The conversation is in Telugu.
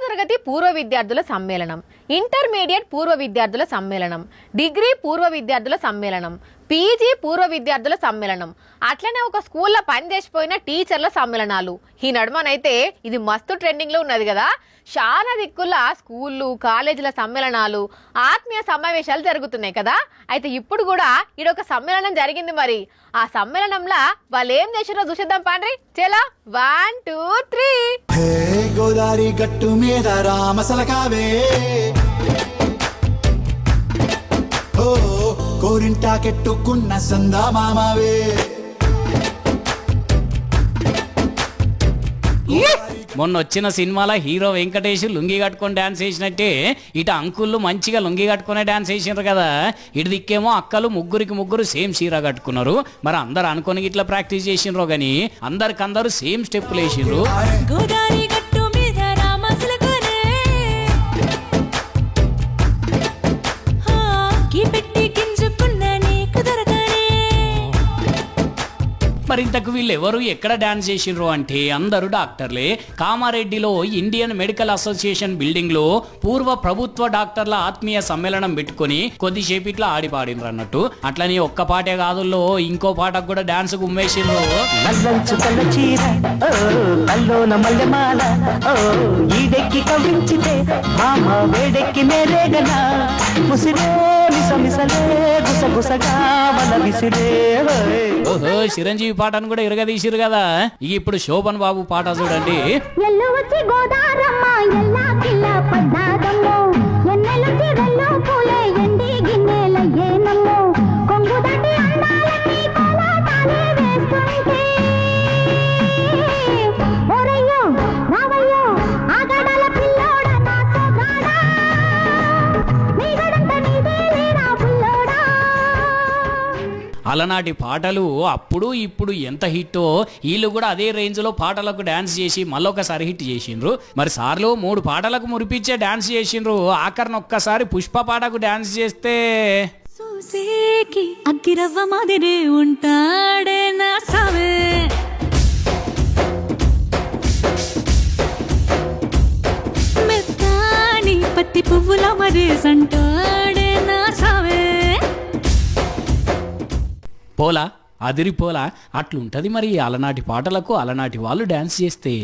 తరగతి పూర్వ విద్యార్థుల సమ్మేళనం ఇంటర్మీడియట్ పూర్వ విద్యార్థుల సమ్మేళనం డిగ్రీ పూర్వ విద్యార్థుల సమ్మేళనం పీజీ పూర్వ విద్యార్థుల సమ్మేళనం. అట్లనే ఒక స్కూల్లో పనిచేసిపోయిన టీచర్ల సమ్మేళనాలు. ఈ నడుమనైతే ఇది మస్తు ట్రెండింగ్లో ఉన్నది కదా. చాలా దిక్కుల స్కూళ్ళు కాలేజీల సమ్మేళనాలు ఆత్మీయ సమావేశాలు జరుగుతున్నాయి కదా. అయితే ఇప్పుడు కూడా ఈడొక సమ్మేళనం జరిగింది మరి. ఆ సమ్మేళనంలో వాళ్ళు ఏం చేసిరో చూసేద్దాం పాండ్రి. చలా one two three. Godavari Godari గట్టు మీద రామసలకావే ఓ కోరింటాకెట్టుకున్న సందా మామావే. మొన్న వచ్చిన సినిమాలో హీరో వెంకటేష్ లుంగి కట్టుకొని డాన్స్ చేసినట్టే ఇటు అంకుళ్ళు మంచిగా లుంగి కట్టుకునే డాన్స్ చేసినారు కదా. ఇటు దిక్కేమో అక్కలు ముగ్గురికి ముగ్గురు సేమ్ చీర కట్టుకున్నారు. మరి అందరు అనుకొని ఇట్లా ప్రాక్టీస్ చేసినరో గాని అందరికందరూ సేమ్ స్టెప్పులు వేసిండ్రు మరి ఇంతకు ఎక్కడ డాన్స్ చేసిండ్రు అంటే అందరూ డాక్టర్లే. కామారెడ్డిలో ఇండియన్ మెడికల్ అసోసియేషన్ బిల్డింగ్లో పూర్వ ప్రభుత్వ డాక్టర్ల ఆత్మీయ సమ్మేళనం పెట్టుకొని కొద్దిసేపు ఇట్లా ఆడి పాడిండ్రు అన్నట్టు. అట్లని ఒక్క పాటే కాదుల్లో ఇంకో పాటకు కూడా డాన్స్ గుమ్మేసిండ్రు ఈడెక్కి కవించితే మామ వేడెక్కి మేరేగనా గుసగుసగా మన విసిరే. ఓహో చిరంజీవి పాటను కూడా ఇరగదీసిరు కదా. ఇక ఇప్పుడు శోభన్ బాబు పాట చూడండి. ఎల్లు వచ్చి గోదారమ్మ ఎల్లా కిల్ల పడ్డాదమ్మో అలనాటి పాటలు అప్పుడు ఇప్పుడు ఎంత హిట్టో వీళ్ళు కూడా అదే రేంజ్లో పాటలకు డ్యాన్స్ చేసి మళ్ళొకసారి హిట్ చేసిండ్రు. మరి సార్లు మూడు పాటలకు మురిపించే డ్యాన్స్ చేసిండ్రు. ఆఖరిని ఒక్కసారి పుష్ప పాటకు డ్యాన్స్ చేస్తే చూసేకి అగ్గిరవ్వ మాదిరి ఉంటాడే నా సావే. పత్తి పువ్వుల మరి సంటాడే నా పోలా అదిరిపోలా అట్లుంటది మరి అలనాటి పాటలకు అలనాటి వాళ్ళు డ్యాన్స్ చేస్తే.